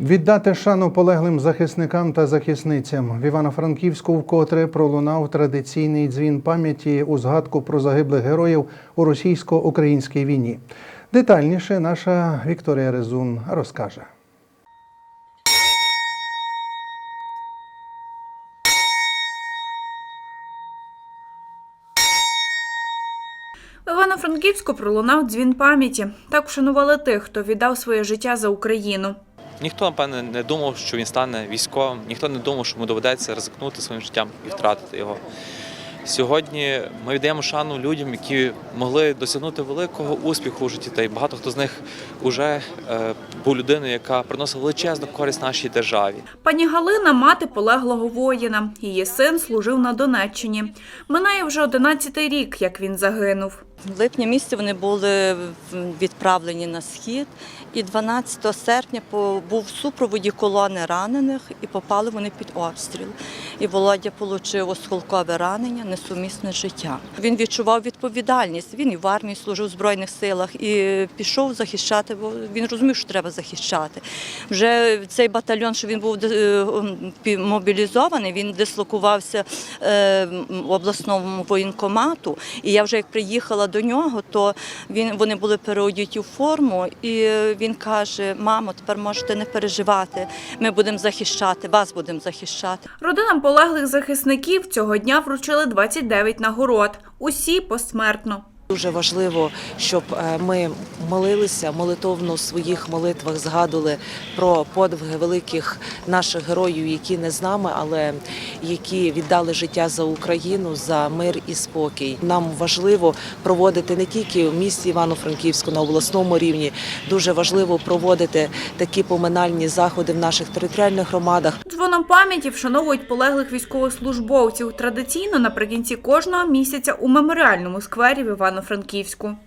Віддати шану полеглим захисникам та захисницям в Івано-Франківську вкотре пролунав традиційний дзвін пам'яті у згадку про загиблих героїв у російсько-українській війні. Детальніше наша Вікторія Резун розкаже. Івано-Франківську пролунав дзвін пам'яті. Так вшанували тих, хто віддав своє життя за Україну. Ніхто, напевне, не думав, що він стане військовим, ніхто не думав, що йому доведеться ризикнути своїм життям і втратити його. Сьогодні ми віддаємо шану людям, які могли досягнути великого успіху у житті. Та й багато хто з них вже е, був людиною, яка приносила величезну користь нашій державі. Пані Галина мати полеглого воїна. Її син служив на Донеччині. Минає вже 11-й рік, як він загинув. В липні місяці вони були відправлені на схід, і 12 серпня був супроводі колони ранених і попали вони під обстріл. І Володя отримав осколкове ранення, несумісне з життям. Він відчував відповідальність. Він і в армії служив в Збройних силах і пішов захищати, бо він розумів, що треба захищати. Вже цей батальйон, що він був е, мобілізований, він дислокувався е, в обласному воєнкомату. І я вже як приїхала до нього, то він вони були переодіті в форму, і він каже: Мамо, тепер можете не переживати. Ми будемо захищати, вас будемо захищати. Родинам полеглих захисників цього дня вручили 29 нагород. Усі посмертно. Дуже важливо, щоб е, ми молилися молитовно в своїх молитвах, згадували про подвиги великих наших героїв, які не з нами, але які віддали життя за Україну, за мир і спокій. Нам важливо проводити не тільки в місті Івано-Франківську на обласному рівні. Дуже важливо проводити такі поминальні заходи в наших територіальних громадах. Дзвоном пам'яті вшановують полеглих військовослужбовців традиційно наприкінці кожного місяця у меморіальному сквері в Івано-Франківську.